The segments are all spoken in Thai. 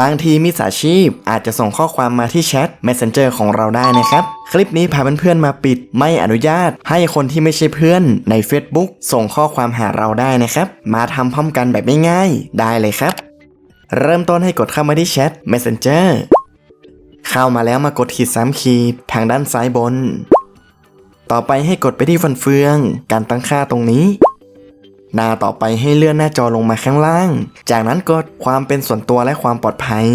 บางทีมิจฉาชีพอาจจะส่งข้อความมาที่แชท Messenger ของเราได้นะครับ คลิปนี้พาเพื่อนๆมาปิด ไม่อนุญาตให้คนที่ไม่ใช่เพื่อนใน Facebook ส่งข้อความหาเราได้นะครับ มาทำพร้อมกันแบบง่ายๆได้เลยครับ เริ่มต้นให้กดเข้ามาที่แชท Messenger เข้ามาแล้วมากดขีดสามขีดทางด้านซ้ายบน ต่อไปให้กดไปที่ฟันเฟือง การตั้งค่าตรงนี้ หน้าต่อไปให้เลื่อนหน้าจอลงมาข้างล่าง จากนั้นกดความเป็นส่วนตัวและความปลอดภัย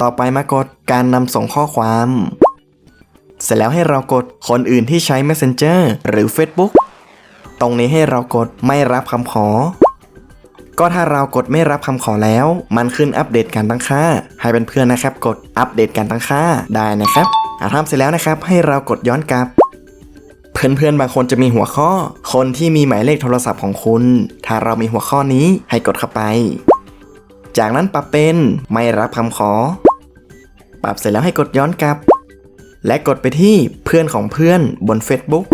ต่อไปมากดการนำส่งข้อความ เสร็จแล้วให้เรากดคนอื่นที่ใช้ Messenger หรือ Facebook ตรงนี้ให้เรากดไม่รับคำขอ ก็ถ้าเรากดไม่รับคำขอแล้ว มันขึ้นอัปเดตการตั้งค่า ให้เป็นเพื่อนนะครับ กดอัปเดตการตั้งค่าได้นะครับอาทำเสร็จแล้วนะครับ ให้เรากดย้อนกลับ เพื่อนๆ บางคนจะมีหัวข้อ คนที่มีหมายเลขโทรศัพท์ของคุณ ถ้าเรามีหัวข้อนี้ให้กดเข้าไป จากนั้นปรับเป็นไม่รับคำขอ ปรับเสร็จแล้วให้กดย้อนกลับ และกดไปที่เพื่อนของเพื่อนบน Facebook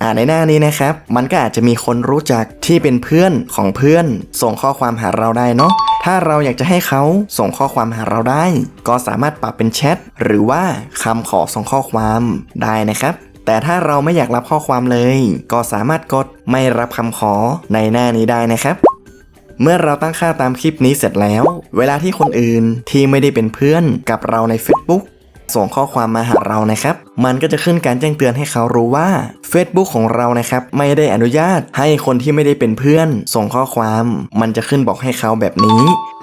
อ่าในหน้านี้นะครับ มันก็อาจจะมีคนรู้จักที่เป็นเพื่อนของเพื่อน ส่งข้อความหาเราได้เนาะถ้าเราอยากจะให้เขาส่งข้อความหาเราได้ ก็สามารถปรับเป็นแชทหรือว่าคำขอส่งข้อความได้นะครับ แต่ถ้าเราไม่อยากรับข้อความเลย ก็สามารถกดไม่รับคำขอในหน้านี้ได้นะครับ เมื่อเราตั้งค่าตามคลิปนี้เสร็จแล้ว เวลาที่คนอื่นที่ไม่ได้เป็นเพื่อนกับเราใน Facebook ส่งข้อความมาหาเรานะครับ มันก็จะขึ้นการแจ้งเตือนให้เขารู้ว่า Facebook ของเรานะครับไม่ได้อนุญาตให้คนที่ไม่ได้เป็นเพื่อน ส่งข้อความ มันจะขึ้นบอกให้เขาแบบนี้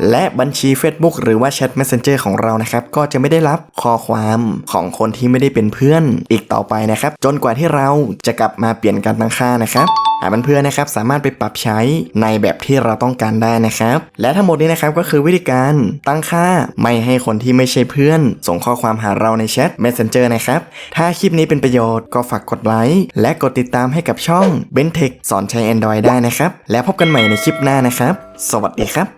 และบัญชี Facebook หรือว่าแชท Messenger ของเรานะครับก็จะไม่ได้รับข้อความของคนที่ไม่ได้เป็นเพื่อน อีกต่อไปนะครับ จนกว่าที่เราจะกลับมาเปลี่ยนการตั้งค่านะครับอ่าเพื่อนๆนะครับสามารถไปปรับใช้ในแบบที่เราต้องการได้นะครับ และทั้งหมดนี้นะครับก็คือวิธีการตั้งค่าไม่ให้คนที่ไม่ใช่เพื่อน ส่งข้อความหาเราในแชท Messenger นะครับถ้าคลิปนี้เป็นประโยชน์ก็ฝากกดไลค์และกดติดตามให้กับช่อง b e n t e c h สอนใช้ Android ได้นะครับ แล้วพบกันใหม่ในคลิปหน้านะครับ สวัสดีครับ